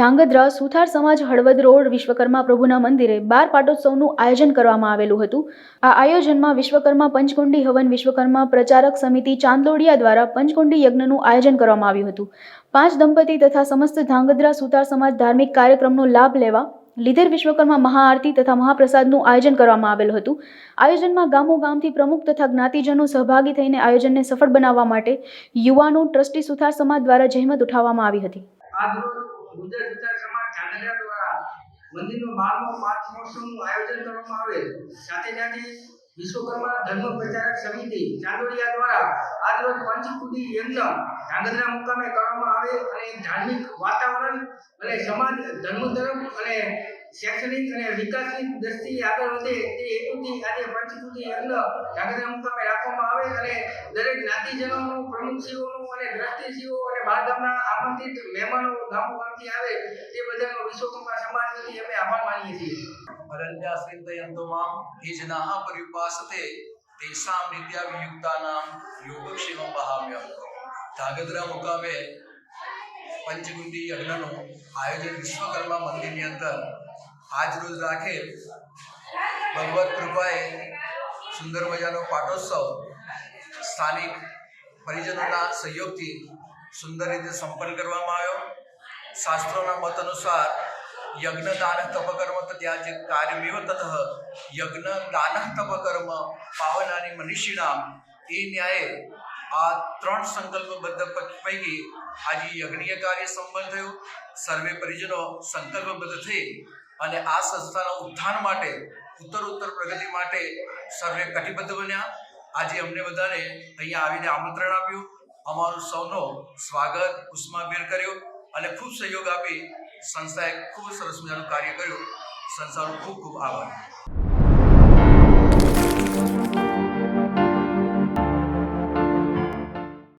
ધાંગધ્રા સુથાર સમાજ હળવદ રોડ વિશ્વકર્મા પ્રભુના મંદિરે બાર પાટોત્સવનું આયોજન કરવામાં આવેલું હતું. આ આયોજનમાં વિશ્વકર્મા પંચકુંડી હવન વિશ્વકર્મા પ્રચારક સમિતિ ચાંદલોડિયા દ્વારા પંચકુંડી યજ્ઞનું આયોજન કરવામાં આવ્યું હતું. પાંચ દંપતી તથા સમસ્ત ધાંગધ્રા સુથાર સમાજ ધાર્મિક કાર્યક્રમનો લાભ લેવા લીધેર વિશ્વકર્મા મહાઆરતી તથા મહાપ્રસાદનું આયોજન કરવામાં આવેલું હતું. આયોજનમાં ગામો ગામથી પ્રમુખ તથા જ્ઞાતિજનો સહભાગી થઈને આયોજનને સફળ બનાવવા માટે યુવાનો ટ્રસ્ટી સુથાર સમાજ દ્વારા જહેમત ઉઠાવવામાં આવી હતી. ગુજરાત સુધાર સમાજ ઝાંઝરિયા દ્વારા મંદિરનો બારમો પાંચ મહોત્સવનું આયોજન કરવામાં આવે. સાથે સાથે વિશ્વકર્મા ધર્મ પ્રચારક સમિતિ ચાંદોડિયા દ્વારા આજરોજ પંચકુટી યજ્ઞ ધાંગધ્રા મુકામે કરવામાં આવે અને ધાર્મિક વાતાવરણ અને સમાજ ધર્મ તરફ અને શૈક્ષણિક અને વિકાસની દ્રષ્ટિએ આગળ વધે તે હેતુથી આજે પંચકુટી યજ્ઞ ધાંગધ્રા મુકામે રાખવામાં આવે. દરેક જ્ઞાતિજનોનું પ્રમુખશ્રીઓનું અને દ્રષ્ટિશ્રીઓ અને બહારગામના આમંત્રિત મહેમાનો ગામો ગામથી આવે, તે બધાનો વિશ્વકર્મા સમાજ વતી અમે આભાર માનીએ છીએ. અરણ્યાશ્રિતયન્તો મામ એ જનાઃ પર્યુપાસતે તેષાં નિત્યાભિયુક્તાનાં યોગક્ષેમં વહામ્યહં ધાંગધ્રા મુકામે પંચકુંડી યજ્ઞનું આયોજન વિશ્વકર્મા મંદિરની અંદર આજરોજ રાખેલ ભગવત કૃપાએ સુંદર મજાનો પાટોત્સવ સ્થાનિક પરિજનોના સહયોગથી સુંદર રીતે સંપન્ન કરવામાં આવ્યો. શાસ્ત્રોના મત અનુસાર યજ્ઞ દાન તપકર્મ ત્યાં જે કાર્યમેવ તતઃ યજ્ઞ દાન તપકર્મ પાવનાની મનીષીણામ એ ન્યાયે આ ત્રણ સંકલ્પબદ્ધ પૈકી આજે યજ્ઞીય કાર્ય સંપન્ન થયું. સર્વે પરિજનો સંકલ્પબદ્ધ થઈ અને આ સંસ્થાના ઉત્થાન માટે ઉત્તર ઉત્તર પ્રગતિ માટે સર્વે કટિબદ્ધ બન્યા. આજે અમને બધાને અહીંયા આવીને આમંત્રણ આપ્યું. અમારું સૌનો સ્વાગત ઉષ્માભેર કર્યો અને ખૂબ સહયોગ આપી સંસ્થાએ ખૂબ સરસ મજાનું કાર્ય કર્યું. સંસ્થાનો ખૂબ ખૂબ આભાર.